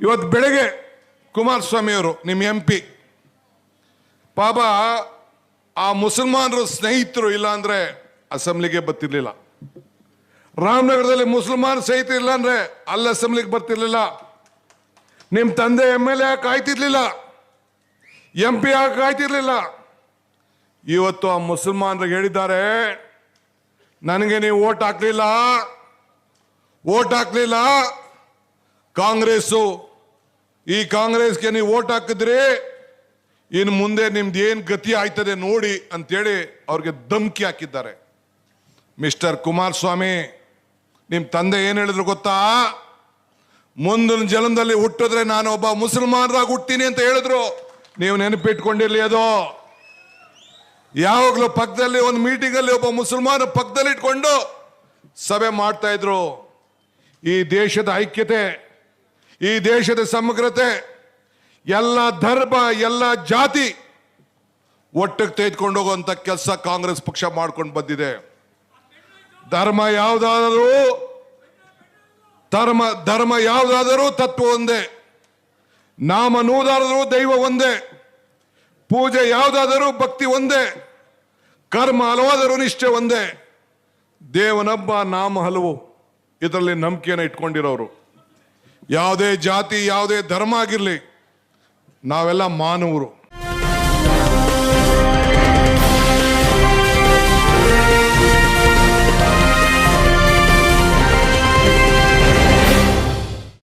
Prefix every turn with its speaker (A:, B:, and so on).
A: ಇವತ್ತು ಬೆಳಗ್ಗೆ ಕುಮಾರಸ್ವಾಮಿಯವರು ನಿಮ್ಮ ಎಂ ಪಿ, ಪಾಪ ಆ ಮುಸಲ್ಮಾನರು ಸ್ನೇಹಿತರು ಇಲ್ಲ ಅಂದ್ರೆ ಅಸೆಂಬ್ಲಿಗೆ ಬರ್ತಿರ್ಲಿಲ್ಲ. ರಾಮನಗರದಲ್ಲಿ ಮುಸಲ್ಮಾನ್ ಸ್ನೇಹಿತರು ಇಲ್ಲ ಅಂದ್ರೆ ಅಲ್ಲಿ ಅಸೆಂಬ್ಲಿಗೆ ಬರ್ತಿರ್ಲಿಲ್ಲ. ನಿಮ್ಮ ತಂದೆ ಎಂ ಎಲ್ ಎ ಕಾಯ್ತಿರ್ಲಿಲ್ಲ. ಎಂ ಪಿ ಕಾಯ್ತಿರ್ಲಿಲ್ಲ. ಇವತ್ತು ಆ ಮುಸಲ್ಮಾನರಿಗೆ ಹೇಳಿದ್ದಾರೆ, ನನಗೆ ನೀವು ಓಟ್ ಹಾಕ್ಲಿಲ್ಲ ಓಟ್ ಹಾಕ್ಲಿಲ್ಲ ಕಾಂಗ್ರೆಸ್ಸು, ಈ ಕಾಂಗ್ರೆಸ್ಗೆ ನೀವು ಓಟ್ ಹಾಕಿದ್ರಿ, ಇನ್ನು ಮುಂದೆ ನಿಮ್ದು ಏನು ಗತಿ ಆಯ್ತದೆ ನೋಡಿ ಅಂತೇಳಿ ಅವ್ರಿಗೆ ಧಮಕಿ ಹಾಕಿದ್ದಾರೆ. ಮಿಸ್ಟರ್ ಕುಮಾರಸ್ವಾಮಿ ನಿಮ್ಮ ತಂದೆ ಏನು ಹೇಳಿದ್ರು ಗೊತ್ತಾ? ಮುಂದಿನ ಜನ್ಮದಲ್ಲಿ ಹುಟ್ಟಿದ್ರೆ ನಾನು ಒಬ್ಬ ಮುಸಲ್ಮಾನರಾಗಿ ಹುಟ್ಟಿನಿ ಅಂತ ಹೇಳಿದ್ರು. ನೀವು ನೆನಪಿಟ್ಕೊಂಡಿರ್ಲಿ ಅದು. ಯಾವಾಗಲೂ ಪಕ್ಕದಲ್ಲಿ ಒಂದು ಮೀಟಿಂಗ್ ಅಲ್ಲಿ ಒಬ್ಬ ಮುಸಲ್ಮಾನ ಪಕ್ಕದಲ್ಲಿ ಇಟ್ಕೊಂಡು ಸಭೆ ಮಾಡ್ತಾ ಇದ್ರು. ಈ ದೇಶದ ಐಕ್ಯತೆ ಈ ದೇಶದ ಸಮಗ್ರತೆ, ಎಲ್ಲ ಧರ್ಮ, ಎಲ್ಲ ಜಾತಿ ಒಟ್ಟಿಗೆ ತೆಗೆದುಕೊಂಡು ಹೋಗುವಂತ ಕೆಲಸ ಕಾಂಗ್ರೆಸ್ ಪಕ್ಷ ಮಾಡ್ಕೊಂಡು ಬಂದಿದೆ. ಧರ್ಮ ಯಾವುದಾದರೂ, ಧರ್ಮ ಧರ್ಮ ಯಾವುದಾದರೂ ತತ್ವ ಒಂದೇ. ನಾಮ ನೂದಾದರೂ ದೈವ ಒಂದೇ. ಪೂಜೆ ಯಾವುದಾದರೂ ಭಕ್ತಿ ಒಂದೇ. ಕರ್ಮ ಹಲವಾದರೂ ನಿಷ್ಠೆ ಒಂದೇ. ದೇವನೊಬ್ಬ ನಾಮ ಹಲವು. ಇದರಲ್ಲಿ ನಂಬಿಕೆಯನ್ನು ಇಟ್ಕೊಂಡಿರೋರು. ಯಾವುದೇ ಜಾತಿ ಯಾವುದೇ ಧರ್ಮ ಆಗಿರಲಿ ನಾವೆಲ್ಲ ಮಾನವರು.